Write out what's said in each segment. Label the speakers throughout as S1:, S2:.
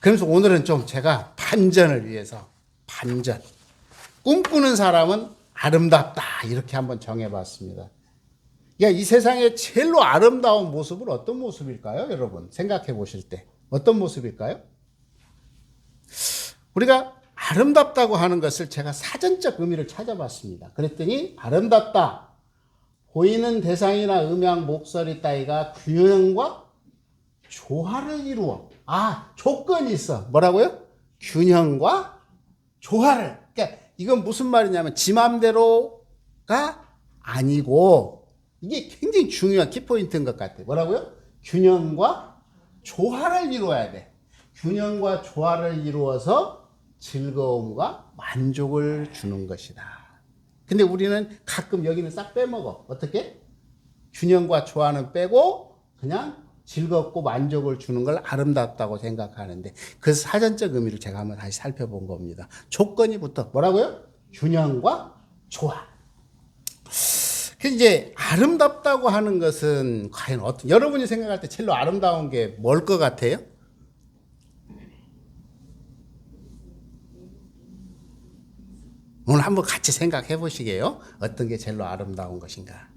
S1: 그래서 오늘은 좀 제가 반전을 위해서 반전. 꿈꾸는 사람은 아름답다. 이렇게 한번 정해봤습니다. 야, 이 세상에 제일로 아름다운 모습은 어떤 모습일까요? 여러분, 생각해 보실 때. 어떤 모습일까요? 우리가 아름답다고 하는 것을 제가 사전적 의미를 찾아봤습니다. 그랬더니 아름답다. 보이는 대상이나 음양, 목소리 따위가 균형과 조화를 이루어. 아, 조건이 있어. 뭐라고요? 균형과 조화를. 그러니까 이건 무슨 말이냐면 지 맘대로가 아니고 이게 굉장히 중요한 키포인트인 것 같아요. 뭐라고요? 균형과 조화를 이루어야 돼. 균형과 조화를 이루어서 즐거움과 만족을 주는 것이다. 근데 우리는 가끔 여기는 싹 빼먹어. 어떻게? 균형과 조화는 빼고 그냥 즐겁고 만족을 주는 걸 아름답다고 생각하는데 그 사전적 의미를 제가 한번 다시 살펴본 겁니다. 조건이 붙어 뭐라고요? 균형과 조화. 그 이제 아름답다고 하는 것은 과연 어떤 여러분이 생각할 때 제일로 아름다운 게 뭘 것 같아요? 오늘 한번 같이 생각해 보시게요. 어떤 게 제일로 아름다운 것인가?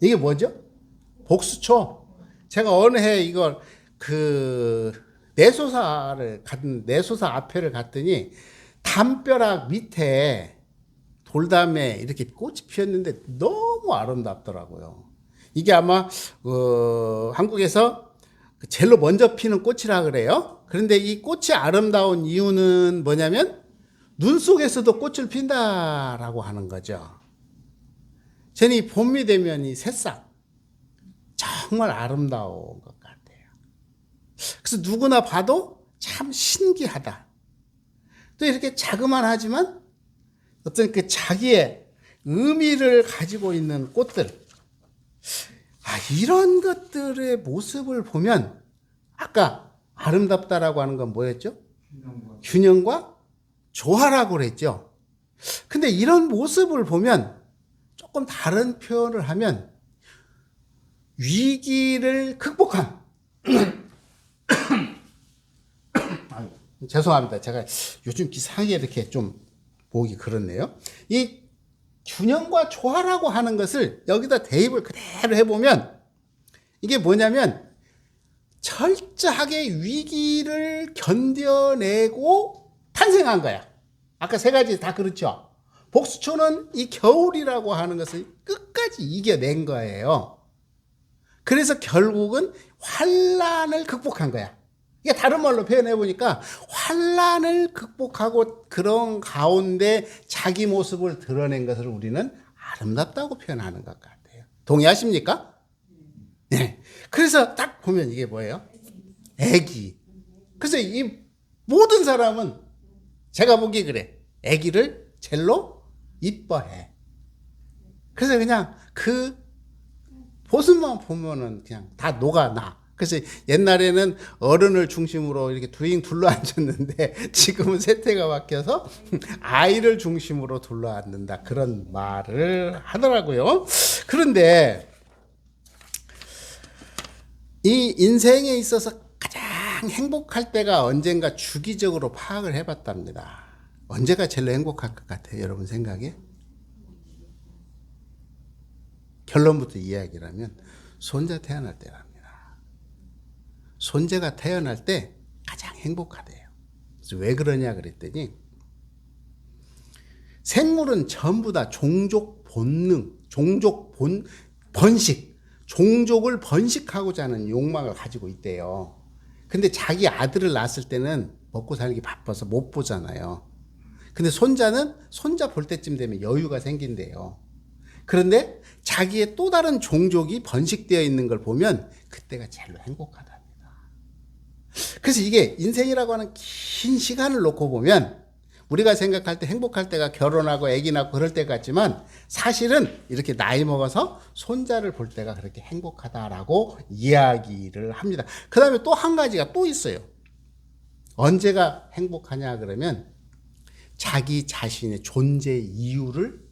S1: 이게 뭐죠? 복수초. 제가 어느 해 이걸 그 내소사를 갔 내소사 앞에를 갔더니 담벼락 밑에 돌담에 이렇게 꽃이 피었는데 너무 아름답더라고요. 이게 아마 어, 한국에서 그 제일로 먼저 피는 꽃이라 그래요. 그런데 이 꽃이 아름다운 이유는 뭐냐면 눈 속에서도 꽃을 핀다라고 하는 거죠. 저는 이 봄이 되면 이 새싹 정말 아름다운 것 같아요. 그래서 누구나 봐도 참 신기하다. 또 이렇게 자그만하지만 어떤 그 자기의 의미를 가지고 있는 꽃들. 아, 이런 것들의 모습을 보면 아까 아름답다라고 하는 건 뭐였죠? 균형과 조화라고 그랬죠. 근데 이런 모습을 보면 조금 다른 표현을 하면 위기를 극복한 아유, 죄송합니다. 제가 요즘 기상에 이렇게 좀 보기 그렇네요. 이 균형과 조화라고 하는 것을 여기다 대입을 그대로 해보면 이게 뭐냐면 철저하게 위기를 견뎌내고 탄생한 거야. 아까 세 가지 다 그렇죠. 복수초는 이 겨울이라고 하는 것을 끝까지 이겨낸 거예요. 그래서 결국은 환란을 극복한 거야. 이게 다른 말로 표현해 보니까 환란을 극복하고 그런 가운데 자기 모습을 드러낸 것을 우리는 아름답다고 표현하는 것 같아요. 동의하십니까? 네. 그래서 딱 보면 이게 뭐예요? 애기. 그래서 이 모든 사람은 제가 보기 그래. 애기를 젤로 이뻐해. 그래서 그냥 그 모습만 보면은 그냥 다 녹아나. 그래서 옛날에는 어른을 중심으로 이렇게 두잉 둘러 앉았는데 지금은 세태가 바뀌어서 아이를 중심으로 둘러 앉는다. 그런 말을 하더라고요. 그런데 이 인생에 있어서 가장 행복할 때가 언젠가 주기적으로 파악을 해봤답니다. 언제가 제일 행복할 것 같아요, 여러분 생각에? 결론부터 이야기라면 손자 태어날 때랍니다. 손자가 태어날 때 가장 행복하대요. 그래서 왜 그러냐 그랬더니 생물은 전부 다 종족 본능, 종족 본 번식, 종족을 번식하고자 하는 욕망을 가지고 있대요. 근데 자기 아들을 낳았을 때는 먹고 살기 바빠서 못 보잖아요. 근데 손자는 손자 볼 때쯤 되면 여유가 생긴대요. 그런데 자기의 또 다른 종족이 번식되어 있는 걸 보면 그때가 제일 행복하답니다. 그래서 이게 인생이라고 하는 긴 시간을 놓고 보면 우리가 생각할 때 행복할 때가 결혼하고 아기 낳고 그럴 때 같지만 사실은 이렇게 나이 먹어서 손자를 볼 때가 그렇게 행복하다라고 이야기를 합니다. 그 다음에 또 한 가지가 또 있어요. 언제가 행복하냐 그러면 자기 자신의 존재 이유를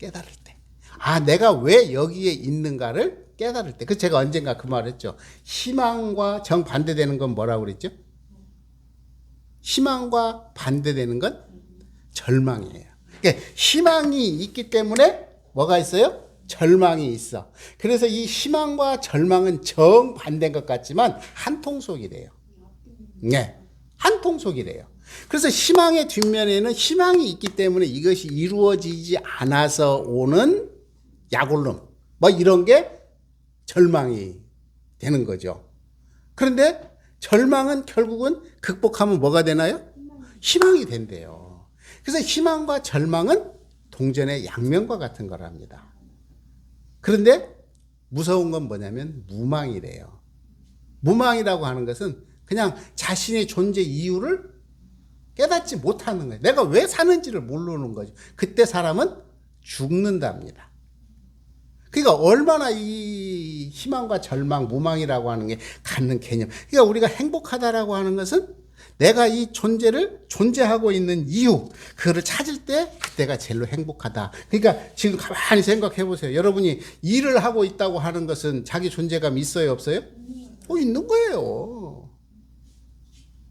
S1: 깨달을 때. 아, 내가 왜 여기에 있는가를 깨달을 때. 그 제가 언젠가 그 말을 했죠. 희망과 정반대되는 건 뭐라고 그랬죠? 희망과 반대되는 건 절망이에요. 그러니까 희망이 있기 때문에 뭐가 있어요? 절망이 있어. 그래서 이 희망과 절망은 정반대인 것 같지만 한 통속이래요. 네. 한 통속이래요. 그래서 희망의 뒷면에는 희망이 있기 때문에 이것이 이루어지지 않아서 오는 약올름, 뭐 이런 게 절망이 되는 거죠. 그런데 절망은 결국은 극복하면 뭐가 되나요? 희망이 된대요. 그래서 희망과 절망은 동전의 양면과 같은 거랍니다. 그런데 무서운 건 뭐냐면 무망이래요. 무망이라고 하는 것은 그냥 자신의 존재 이유를 깨닫지 못하는 거예요. 내가 왜 사는지를 모르는 거죠. 그때 사람은 죽는답니다. 그러니까 얼마나 이 희망과 절망, 무망이라고 하는 게 갖는 개념. 그러니까 우리가 행복하다라고 하는 것은 내가 이 존재를 존재하고 있는 이유, 그거를 찾을 때 그때가 제일로 행복하다. 그러니까 지금 가만히 생각해 보세요. 여러분이 일을 하고 있다고 하는 것은 자기 존재감 있어요, 없어요? 어, 있는 거예요.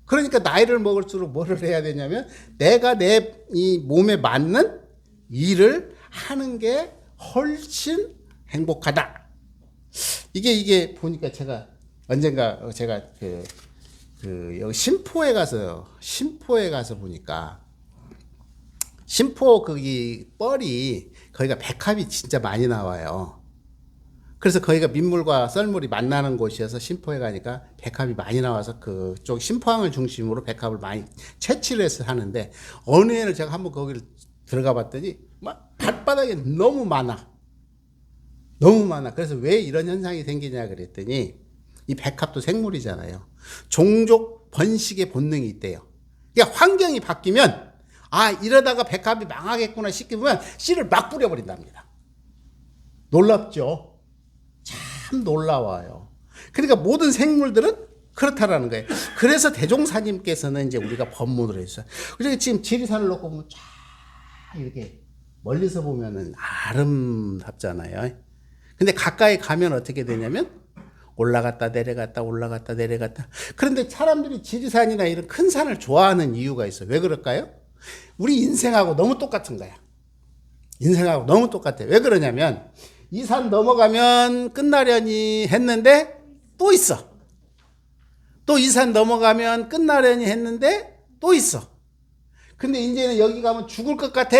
S1: 그러니까 나이를 먹을수록 뭐를 해야 되냐면 내가 내 이 몸에 맞는 일을 하는 게 훨씬 행복하다. 이게 이게 보니까 제가 언젠가 제가 그, 그 여기 심포에 가서 심포에 가서 보니까 심포 거기 뻘이 거기가 백합이 진짜 많이 나와요. 그래서 거기가 민물과 썰물이 만나는 곳이어서 심포에 가니까 백합이 많이 나와서 그쪽 심포항을 중심으로 백합을 많이 채취를 해서 하는데 어느 해는 제가 한번 거기를 들어가 봤더니 막 발바닥에 너무 많아. 너무 많아. 그래서 왜 이런 현상이 생기냐 그랬더니 이 백합도 생물이잖아요. 종족 번식의 본능이 있대요. 그러니까 환경이 바뀌면 아 이러다가 백합이 망하겠구나 싶으면 씨를 막 뿌려버린답니다. 놀랍죠? 참 놀라워요. 그러니까 모든 생물들은 그렇다라는 거예요. 그래서 대종사님께서는 이제 우리가 법문을 했어요. 그래서 지금 지리산을 놓고 보면 쫙 이렇게 멀리서 보면은 아름답잖아요. 근데 가까이 가면 어떻게 되냐면 올라갔다 내려갔다 올라갔다 내려갔다. 그런데 사람들이 지리산이나 이런 큰 산을 좋아하는 이유가 있어요. 왜 그럴까요? 우리 인생하고 너무 똑같은 거야. 인생하고 너무 똑같아요. 왜 그러냐면 이 산 넘어가면 끝나려니 했는데 또 있어. 또 이 산 넘어가면 끝나려니 했는데 또 있어. 근데 이제는 여기 가면 죽을 것 같아.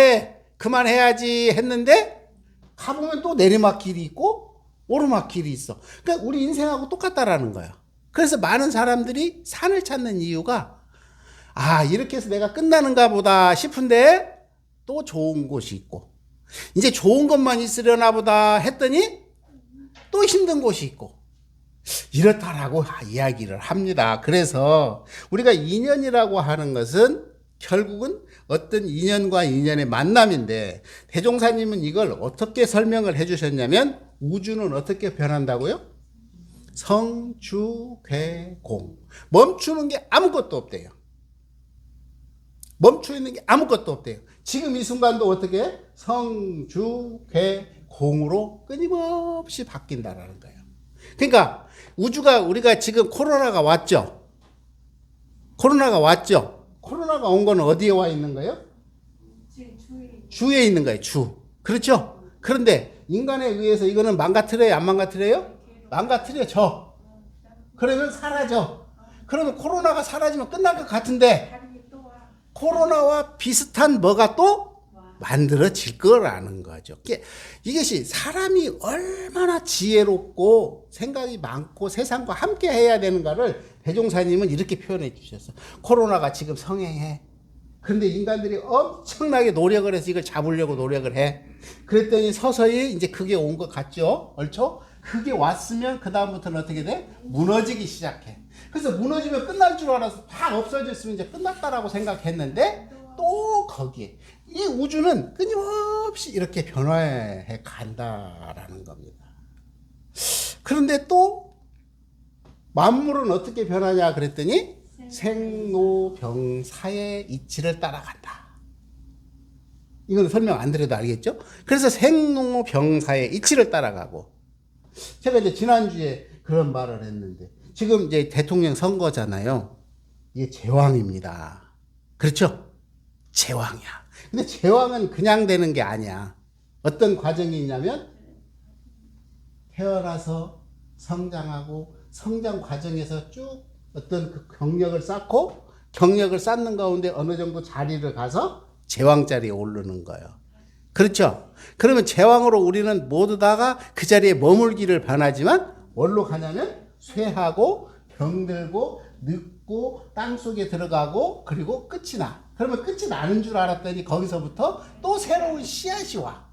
S1: 그만해야지 했는데 가보면 또 내리막길이 있고 오르막길이 있어. 그러니까 우리 인생하고 똑같다라는 거야. 그래서 많은 사람들이 산을 찾는 이유가 아, 이렇게 해서 내가 끝나는가 보다 싶은데 또 좋은 곳이 있고 이제 좋은 것만 있으려나 보다 했더니 또 힘든 곳이 있고 이렇다라고 이야기를 합니다. 그래서 우리가 인연이라고 하는 것은 결국은 어떤 인연과 인연의 만남인데 대종사님은 이걸 어떻게 설명을 해주셨냐면 우주는 어떻게 변한다고요? 성주괴공 멈추는 게 아무것도 없대요. 멈추 있는 게 아무것도 없대요. 지금 이 순간도 어떻게 성주괴공으로 끊임없이 바뀐다라는 거예요. 그러니까 우주가 우리가 지금 코로나가 왔죠. 코로나가 왔죠. 코로나가 온 거는 어디에 와 있는 거예요? 주에 있는 거예요. 주. 그렇죠? 그런데 인간에 의해서 이거는 망가뜨려요? 안 망가뜨려요? 망가뜨려져. 그러면 사라져. 그러면 코로나가 사라지면 끝날 것 같은데 코로나와 비슷한 뭐가 또 만들어질 거라는 거죠. 이것이 사람이 얼마나 지혜롭고 생각이 많고 세상과 함께 해야 되는가를 대종사님은 이렇게 표현해 주셨어. 코로나가 지금 성행해. 그런데 인간들이 엄청나게 노력을 해서 이걸 잡으려고 노력을 해. 그랬더니 서서히 이제 그게 온 것 같죠? 옳죠? 그게 왔으면 그다음부터는 어떻게 돼? 무너지기 시작해. 그래서 무너지면 끝날 줄 알아서 다 없어졌으면 이제 끝났다라고 생각했는데 또 거기에 이 우주는 끊임없이 이렇게 변화해 간다라는 겁니다. 그런데 또 만물은 어떻게 변하냐 그랬더니 생로병사의 이치를 따라간다. 이건 설명 안 드려도 알겠죠? 그래서 생로병사의 이치를 따라가고 제가 이제 지난주에 그런 말을 했는데 지금 이제 대통령 선거잖아요. 이게 제왕입니다. 그렇죠? 제왕이야. 근데 제왕은 그냥 되는 게 아니야. 어떤 과정이 있냐면 태어나서 성장하고 성장 과정에서 쭉 어떤 그 경력을 쌓고 경력을 쌓는 가운데 어느 정도 자리를 가서 제왕 자리에 오르는 거예요. 그렇죠? 그러면 제왕으로 우리는 모두 다가 그 자리에 머물기를 바라지만 뭘로 가냐면 쇠하고 병들고 늙고 땅 속에 들어가고 그리고 끝이 나. 그러면 끝이 나는 줄 알았더니 거기서부터 또 새로운 씨앗이 와.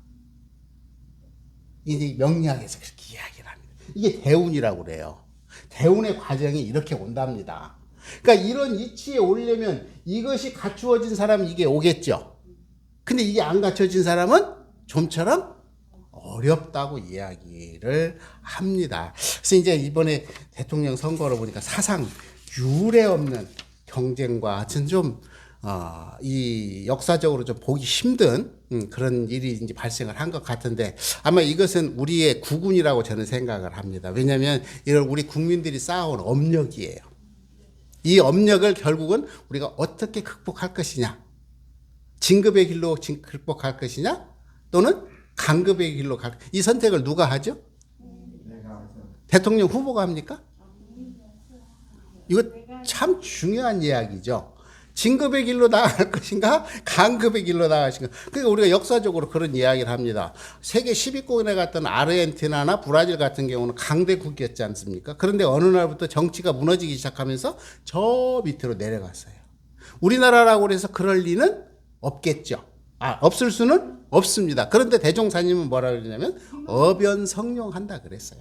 S1: 이제 명리학에서 그렇게 이야기를 합니다. 이게 대운이라고 그래요. 대운의 과정이 이렇게 온답니다. 그러니까 이런 이치에 오려면 이것이 갖추어진 사람은 이게 오겠죠. 근데 이게 안 갖춰진 사람은 좀처럼 어렵다고 이야기를 합니다. 그래서 이제 이번에 대통령 선거를 보니까 사상 유례 없는 경쟁과 하여튼 좀, 어, 이 역사적으로 좀 보기 힘든 음, 그런 일이 이제 발생을 한 것 같은데 아마 이것은 우리의 구군이라고 저는 생각을 합니다. 왜냐하면 이런 우리 국민들이 쌓아온 업력이에요. 이 업력을 결국은 우리가 어떻게 극복할 것이냐. 진급의 길로 진- 극복할 것이냐 또는 강급의 길로 갈. 이 선택을 누가 하죠? 대통령 후보가 합니까? 이거 참 중요한 이야기죠. 진급의 길로 나아갈 것인가, 강급의 길로 나아갈 것인가. 그러니까 우리가 역사적으로 그런 이야기를 합니다. 세계 10위권에 갔던 아르헨티나나 브라질 같은 경우는 강대국이었지 않습니까? 그런데 어느 날부터 정치가 무너지기 시작하면서 저 밑으로 내려갔어요. 우리나라라고 해서 그럴 리는 없겠죠. 아, 없을 수는 없습니다. 그런데 대종사님은 뭐라 그러냐면 어변성룡한다 그랬어요.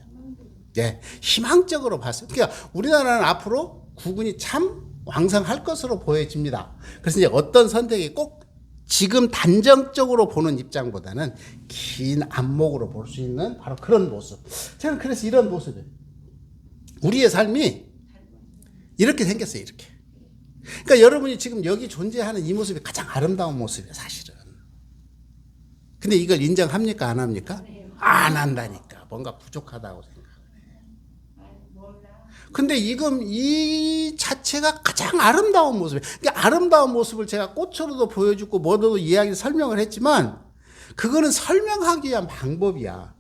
S1: 예, 희망적으로 봤어요. 그러니까 우리나라는 앞으로 구군이 참 왕성할 것으로 보여집니다. 그래서 이제 어떤 선택이 꼭 지금 단정적으로 보는 입장보다는 긴 안목으로 볼 수 있는 바로 그런 모습. 저는 그래서 이런 모습이에요. 우리의 삶이 이렇게 생겼어요, 이렇게. 그러니까 여러분이 지금 여기 존재하는 이 모습이 가장 아름다운 모습이에요, 사실은. 근데 이걸 인정합니까, 안 합니까? 안 한다니까. 뭔가 부족하다고 생각. 근데 이금 이 자체가 가장 아름다운 모습이에요. 그러니까 아름다운 모습을 제가 꽃으로도 보여주고 뭐도 이야기 설명을 했지만 그거는 설명하기 위한 방법이야.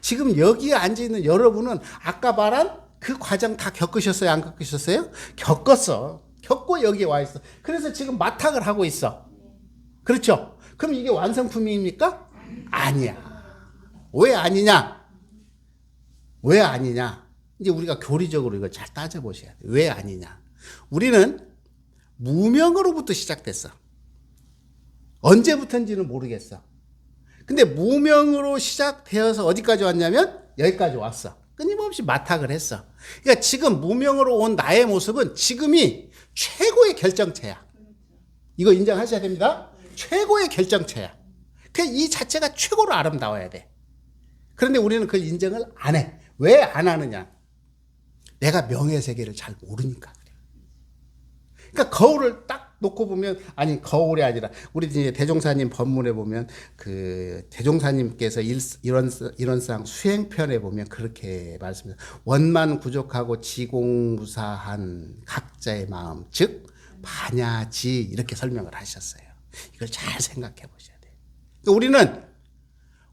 S1: 지금 여기에 앉아 있는 여러분은 아까 말한 그 과정 다 겪으셨어요? 안 겪으셨어요? 겪었어. 겪고 여기에 와 있어. 그래서 지금 마탁을 하고 있어. 그렇죠? 그럼 이게 완성품입니까? 아니야. 왜 아니냐? 왜 아니냐? 이제 우리가 교리적으로 이걸 잘 따져보셔야 돼. 왜 아니냐? 우리는 무명으로부터 시작됐어. 언제부터인지는 모르겠어. 근데 무명으로 시작되어서 어디까지 왔냐면 여기까지 왔어. 끊임없이 마탁을 했어. 그러니까 지금 무명으로 온 나의 모습은 지금이 최고의 결정체야. 이거 인정하셔야 됩니다. 최고의 결정체야. 그 이 자체가 최고로 아름다워야 돼. 그런데 우리는 그걸 인정을 안 해. 왜 안 하느냐? 내가 명예 세계를 잘 모르니까 그래. 그러니까 거울을 딱 놓고 보면 아니 거울이 아니라 우리 이제 대종사님 법문에 보면 그 대종사님께서 일, 이런 이런상 수행편에 보면 그렇게 말씀해요. 원만 부족하고 지공무사한 각자의 마음 즉 반야지 이렇게 설명을 하셨어요. 이걸 잘 생각해 보셔야 돼요. 그러니까 우리는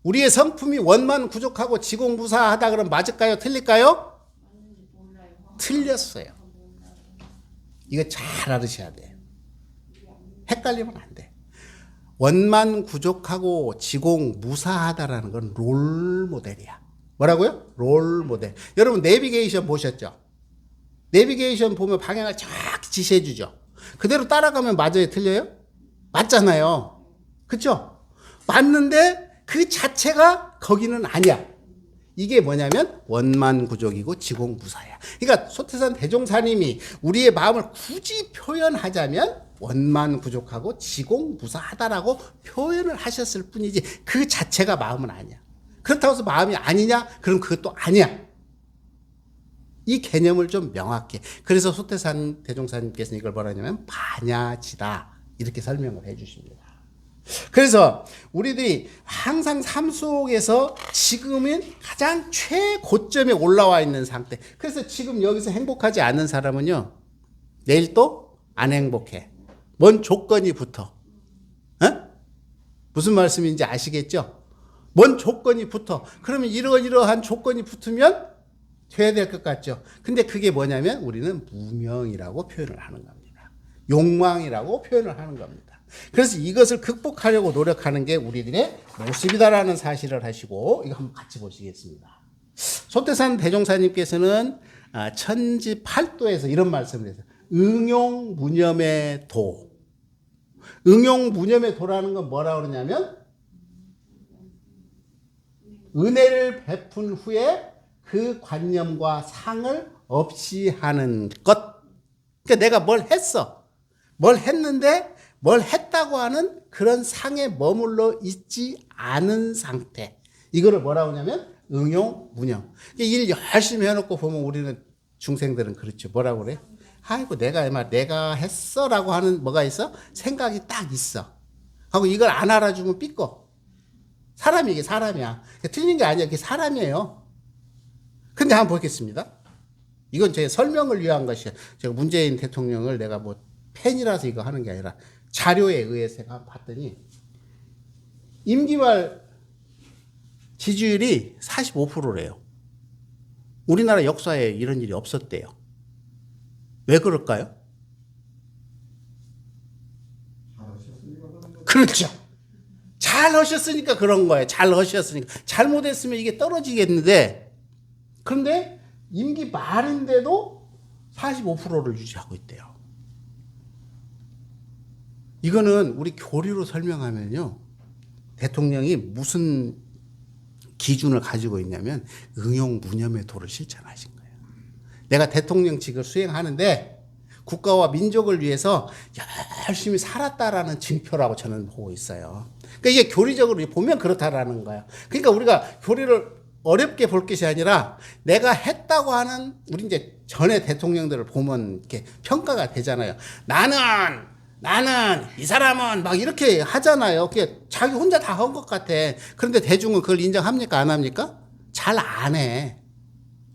S1: 우리의 성품이 원만 부족하고 지공무사하다 그러면 맞을까요? 틀릴까요? 틀렸어요. 이거 잘 알으셔야 돼요. 헷갈리면 안 돼. 원만 부족하고 지공 무사하다라는 건 롤 모델이야. 뭐라고요? 롤 모델. 여러분 내비게이션 보셨죠? 내비게이션 보면 방향을 정확히 지시해 주죠. 그대로 따라가면 맞아요, 틀려요? 맞잖아요. 그쵸? 맞는데 그 자체가 거기는 아니야. 이게 뭐냐면 원만 구족이고 지공무사야. 그러니까 소태산 대종사님이 우리의 마음을 굳이 표현하자면 원만 구족하고 지공무사하다라고 표현을 하셨을 뿐이지 그 자체가 마음은 아니야. 그렇다고 해서 마음이 아니냐? 그럼 그것도 아니야. 이 개념을 좀 명확히. 그래서 소태산 대종사님께서는 이걸 뭐라 하냐면 반야지다. 이렇게 설명을 해 주십니다. 그래서 우리들이 항상 삶 속에서 지금은 가장 최고점에 올라와 있는 상태. 그래서 지금 여기서 행복하지 않은 사람은요, 내일 또 안 행복해. 뭔 조건이 붙어. 어? 무슨 말씀인지 아시겠죠? 뭔 조건이 붙어. 그러면 이러이러한 조건이 붙으면 돼야 될 것 같죠. 근데 그게 뭐냐면 우리는 무명이라고 표현을 하는 겁니다. 욕망이라고 표현을 하는 겁니다. 그래서 이것을 극복하려고 노력하는 게 우리들의 모습이다라는 사실을 하시고 이거 한번 같이 보시겠습니다. 소태산 대종사님께서는 아, 천지 팔도에서 이런 말씀을 해서 응용 무념의 도. 응용 무념의 도라는 건 뭐라 그러냐면 은혜를 베푼 후에 그 관념과 상을 없이 하는 것. 그러니까 내가 뭘 했어. 뭘 했는데 뭘 했다고 하는 그런 상에 머물러 있지 않은 상태. 이거를 뭐라고 하냐면 응용 문형. 일 열심히 해놓고 보면 우리는 중생들은 그렇죠. 뭐라고 그래? 아이고 내가 막 내가 했어라고 하는 뭐가 있어? 생각이 딱 있어. 하고 이걸 안 알아주면 삐꺼. 사람이 이게 사람이야. 틀린 게 아니야. 이게 사람이에요. 근데 한번 보겠습니다. 이건 제 설명을 위한 것이야. 제가 문재인 대통령을 내가 뭐 팬이라서 이거 하는 게 아니라 자료에 의해서 제가 봤더니 임기 말 지지율이 45%래요. 우리나라 역사에 이런 일이 없었대요. 왜 그럴까요? 그렇죠. 잘 하셨으니까 그런 거예요. 잘 하셨으니까. 잘못했으면 이게 떨어지겠는데, 그런데 임기 말인데도 45%를 유지하고 있대요. 이거는 우리 교리로 설명하면요. 대통령이 무슨 기준을 가지고 있냐면 응용 무념의 도를 실천하신 거예요. 내가 대통령직을 수행하는데 국가와 민족을 위해서 열심히 살았다라는 증표라고 저는 보고 있어요. 그러니까 이게 교리적으로 보면 그렇다라는 거예요. 그러니까 우리가 교리를 어렵게 볼 것이 아니라 내가 했다고 하는 우리 이제 전에 대통령들을 보면 이렇게 평가가 되잖아요. 나는 나는 이 사람은 막 이렇게 하잖아요. 그게 자기 혼자 다 한 것 같아. 그런데 대중은 그걸 인정합니까? 안 합니까? 잘 안 해.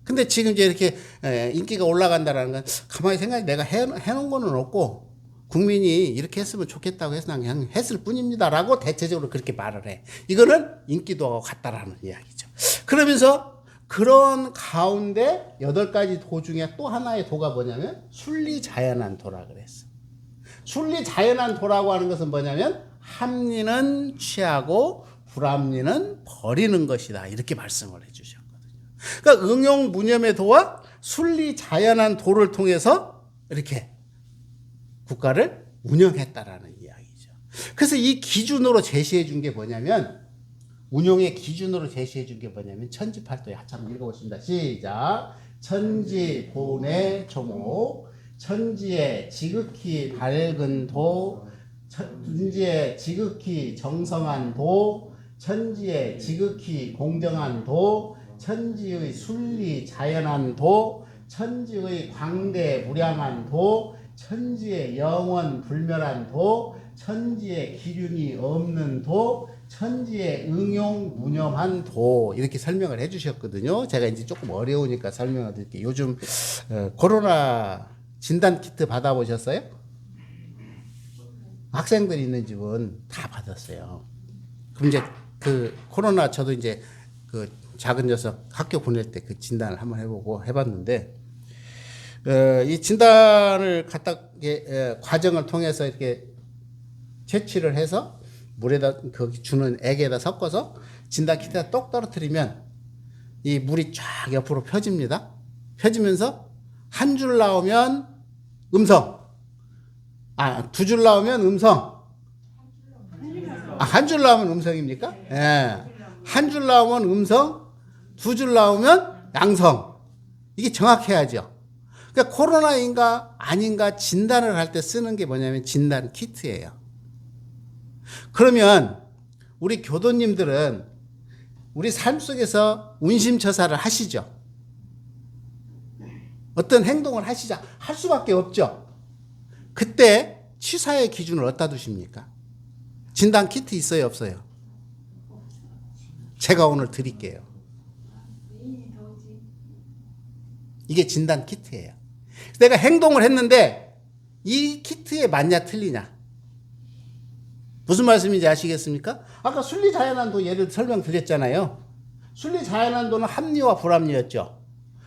S1: 근데 지금 이제 이렇게 에, 인기가 올라간다라는 건 가만히 생각해 내가 해, 해놓은 거는 없고 국민이 이렇게 했으면 좋겠다고 해서 그냥 했을 뿐입니다라고 대체적으로 그렇게 말을 해. 이거는 인기도하고 같다라는 이야기죠. 그러면서 그런 가운데 여덟 가지 도 중에 또 하나의 도가 뭐냐면 순리자연한 도라 그랬어. 순리 자연한 도라고 하는 것은 뭐냐면 합리는 취하고 불합리는 버리는 것이다. 이렇게 말씀을 해주셨거든요. 그러니까 응용 무념의 도와 순리 자연한 도를 통해서 이렇게 국가를 운영했다라는 이야기죠. 그래서 이 기준으로 제시해 준 게 뭐냐면 운용의 기준으로 제시해 준 게 뭐냐면 천지팔도에 한참 읽어보십니다. 시작. 천지 본의 조목, 천지의 지극히 밝은 도, 천지의 지극히 정성한 도, 천지의 지극히 공정한 도, 천지의 순리 자연한 도, 천지의 광대 무량한 도, 천지의 영원 불멸한 도, 천지의 기륜이 없는 도, 천지의 응용 무념한 도 이렇게 설명을 해주셨거든요. 제가 이제 조금 어려우니까 설명을 드릴게요. 요즘 어, 코로나 진단 키트 받아보셨어요? 학생들 있는 집은 다 받았어요. 그럼 이제 그 코로나 저도 이제 그 작은 녀석 학교 보낼 때 그 진단을 한번 해보고 해봤는데 어, 이 진단을 갖다 게, 에, 과정을 통해서 이렇게 채취를 해서 물에다 그 주는 액에다 섞어서 진단 키트에 똑 떨어뜨리면 이 물이 쫙 옆으로 펴집니다. 펴지면서 한 줄 나오면 음성, 아 두 줄 나오면 음성, 아, 한 줄 나오면 음성입니까? 예. 한 줄 나오면 음성, 두 줄 나오면 양성. 이게 정확해야죠. 그러니까 코로나인가 아닌가 진단을 할 때 쓰는 게 뭐냐면 진단 키트예요. 그러면 우리 교도님들은 우리 삶 속에서 운심처사를 하시죠. 어떤 행동을 하시자 할 수밖에 없죠. 그때 취사의 기준을 어디다 두십니까? 진단 키트 있어요, 없어요? 제가 오늘 드릴게요. 이게 진단 키트예요. 내가 행동을 했는데 이 키트에 맞냐 틀리냐? 무슨 말씀인지 아시겠습니까? 아까 순리자연한도 예를 설명드렸잖아요. 순리자연한도는 합리와 불합리였죠.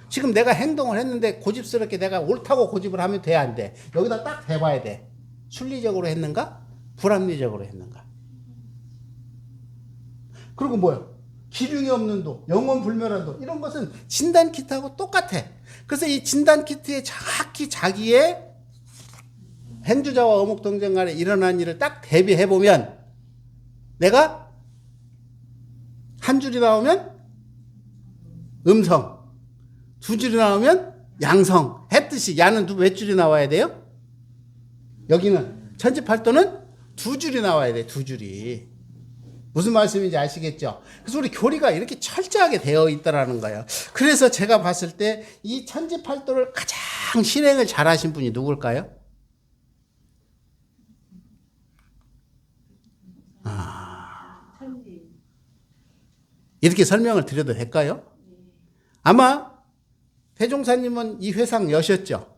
S1: 지금 내가 행동을 했는데 고집스럽게 내가 옳다고 고집을 하면 돼, 안 돼? 여기다 딱 대봐야 돼. 순리적으로 했는가? 불합리적으로 했는가? 그리고 뭐요? 기둥이 없는 도, 영원 불멸한 도, 이런 것은 진단 키트하고 똑같아. 그래서 이 진단 키트에 정확히 자기의 행주자와 어묵 동정 간에 일어난 일을 딱 대비해 보면 내가 한 줄이 나오면 음성, 두 줄이 나오면 양성 했듯이 야는 두- 몇 줄이 나와야 돼요? 여기는 천지팔도는 두 줄이 나와야 돼, 두 줄이. 무슨 말씀인지 아시겠죠? 그래서 우리 교리가 이렇게 철저하게 되어 있다라는 거예요. 그래서 제가 봤을 때 이 천지팔도를 가장 실행을 잘하신 분이 누굴까요?
S2: 천지.
S1: 이렇게 설명을 드려도 될까요? 아마 대종사님은 이 회상 여셨죠?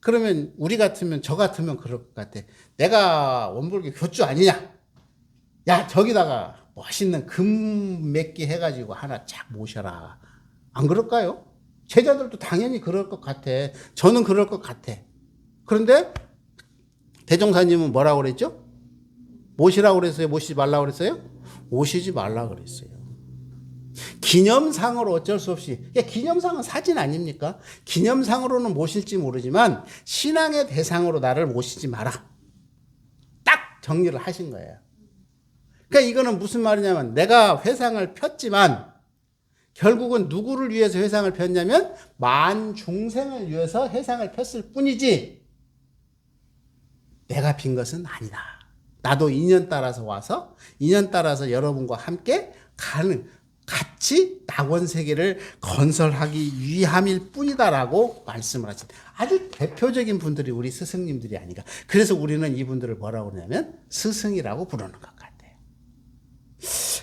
S1: 그러면 우리 같으면 저 같으면 그럴 것 같아. 내가 원불교 교주 아니냐? 야 저기다가 멋있는 금몇개 해가지고 하나 쫙 모셔라. 안 그럴까요? 제자들도 당연히 그럴 것 같아. 저는 그럴 것 같아. 그런데 대종사님은 뭐라고 그랬죠? 모시라고 그랬어요? 모시지 말라고 그랬어요? 모시지 말라 그랬어요. 기념상으로 어쩔 수 없이 야, 기념상은 사진 아닙니까? 기념상으로는 모실지 모르지만 신앙의 대상으로 나를 모시지 마라. 딱 정리를 하신 거예요. 그러니까 이거는 무슨 말이냐면 내가 회상을 폈지만 결국은 누구를 위해서 회상을 폈냐면 만 중생을 위해서 회상을 폈을 뿐이지 내가 빈 것은 아니다. 나도 인연 따라서 와서 인연 따라서 여러분과 함께 가는 같이 낙원 세계를 건설하기 위함일 뿐이다라고 말씀을 하신 아주 대표적인 분들이 우리 스승님들이 아닌가. 그래서 우리는 이분들을 뭐라고 그러냐면 스승이라고 부르는 것 같아요.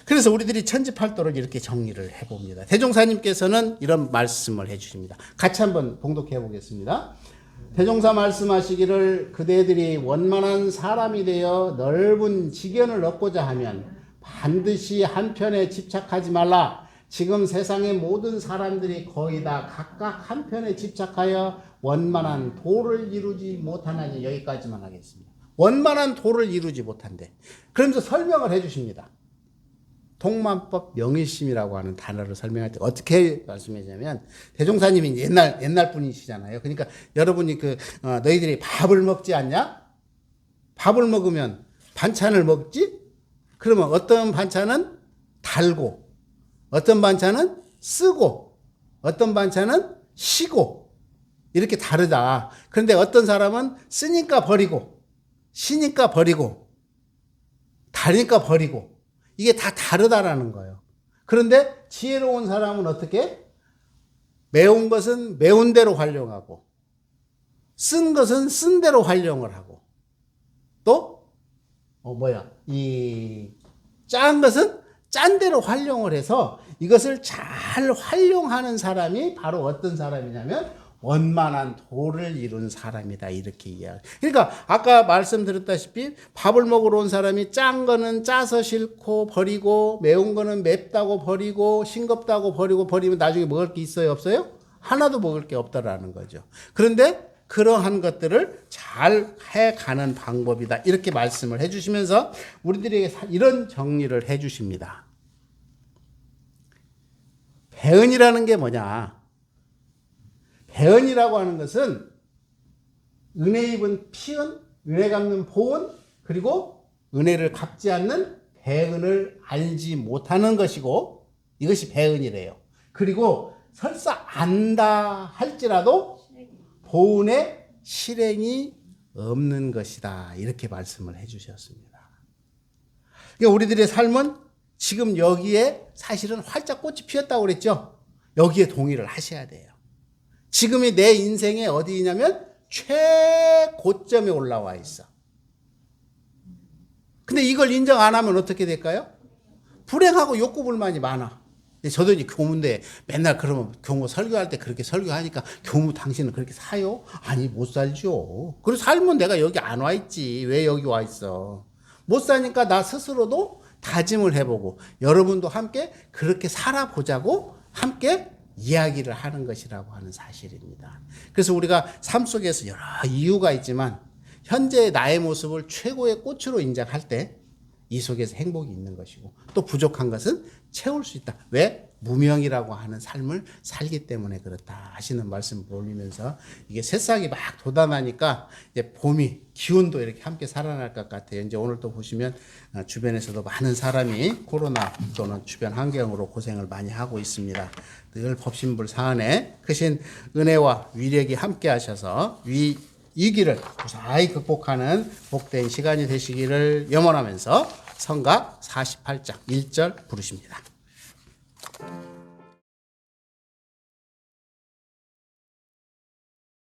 S1: 그래서 우리들이 천지팔도를 이렇게 정리를 해봅니다. 대종사님께서는 이런 말씀을 해주십니다. 같이 한번 봉독해 보겠습니다. 대종사 말씀하시기를 그대들이 원만한 사람이 되어 넓은 지견을 얻고자 하면 반드시 한편에 집착하지 말라. 지금 세상의 모든 사람들이 거의 다 각각 한편에 집착하여 원만한 도를 이루지 못하나니 여기까지만 하겠습니다. 원만한 도를 이루지 못한대. 그러면서 설명을 해 주십니다. 통만법 명의심이라고 하는 단어를 설명할 때 어떻게 말씀하냐면 대종사님이 옛날 옛날 분이시잖아요. 그러니까 여러분이 그 어, 너희들이 밥을 먹지 않냐? 밥을 먹으면 반찬을 먹지? 그러면 어떤 반찬은 달고 어떤 반찬은 쓰고 어떤 반찬은 시고 이렇게 다르다. 그런데 어떤 사람은 쓰니까 버리고 시니까 버리고 다니까 버리고 이게 다 다르다라는 거예요. 그런데 지혜로운 사람은 어떻게? 매운 것은 매운 대로 활용하고, 쓴 것은 쓴 대로 활용을 하고, 또, 어, 뭐야, 이, 짠 것은 짠 대로 활용을 해서 이것을 잘 활용하는 사람이 바로 어떤 사람이냐면 원만한 도를 이룬 사람이다 이렇게 이야기. 그러니까 아까 말씀드렸다시피 밥을 먹으러 온 사람이 짠 거는 짜서 싫고 버리고 매운 거는 맵다고 버리고 싱겁다고 버리고 버리면 나중에 먹을 게 있어요 없어요? 하나도 먹을 게 없다라는 거죠. 그런데 그러한 것들을 잘 해가는 방법이다 이렇게 말씀을 해주시면서 우리들에게 사- 이런 정리를 해주십니다. 배은이라는 게 뭐냐? 배은이라고 하는 것은 은혜 입은 피은, 은혜 갚는 보은, 그리고 은혜를 갚지 않는 배은을 알지 못하는 것이고 이것이 배은이래요. 그리고 설사 안다 할지라도 보은의 실행이 없는 것이다. 이렇게 말씀을 해주셨습니다. 그러니까 우리들의 삶은 지금 여기에 사실은 활짝 꽃이 피었다고 그랬죠? 여기에 동의를 하셔야 돼요. 지금이 내 인생의 어디냐면 최고점에 올라와 있어. 근데 이걸 인정 안 하면 어떻게 될까요? 불행하고 욕구불만이 많아. 저도 이제 교무인데 맨날 그러면 교무 설교할 때 그렇게 설교하니까 교무 당신은 그렇게 사요? 아니 못 살죠. 그리고 살면 내가 여기 안 와 있지. 왜 여기 와 있어? 못 사니까 나 스스로도 다짐을 해보고 여러분도 함께 그렇게 살아보자고 함께 이야기를 하는 것이라고 하는 사실입니다. 그래서 우리가 삶 속에서 여러 이유가 있지만 현재의 나의 모습을 최고의 꽃으로 인정할 때 이 속에서 행복이 있는 것이고 또 부족한 것은 채울 수 있다. 왜? 무명이라고 하는 삶을 살기 때문에 그렇다 하시는 말씀을 올리면서 이게 새싹이 막 돋아나니까 이제 봄이 기운도 이렇게 함께 살아날 것 같아요. 이제 오늘 또 보시면 어, 주변에서도 많은 사람이 코로나 또는 주변 환경으로 고생을 많이 하고 있습니다. 늘 법신불 사안에 크신 은혜와 위력이 함께 하셔서 위 위기를 무사히 극복하는 복된 시간이 되시기를 염원하면서 성각 48장 1절 부르십니다.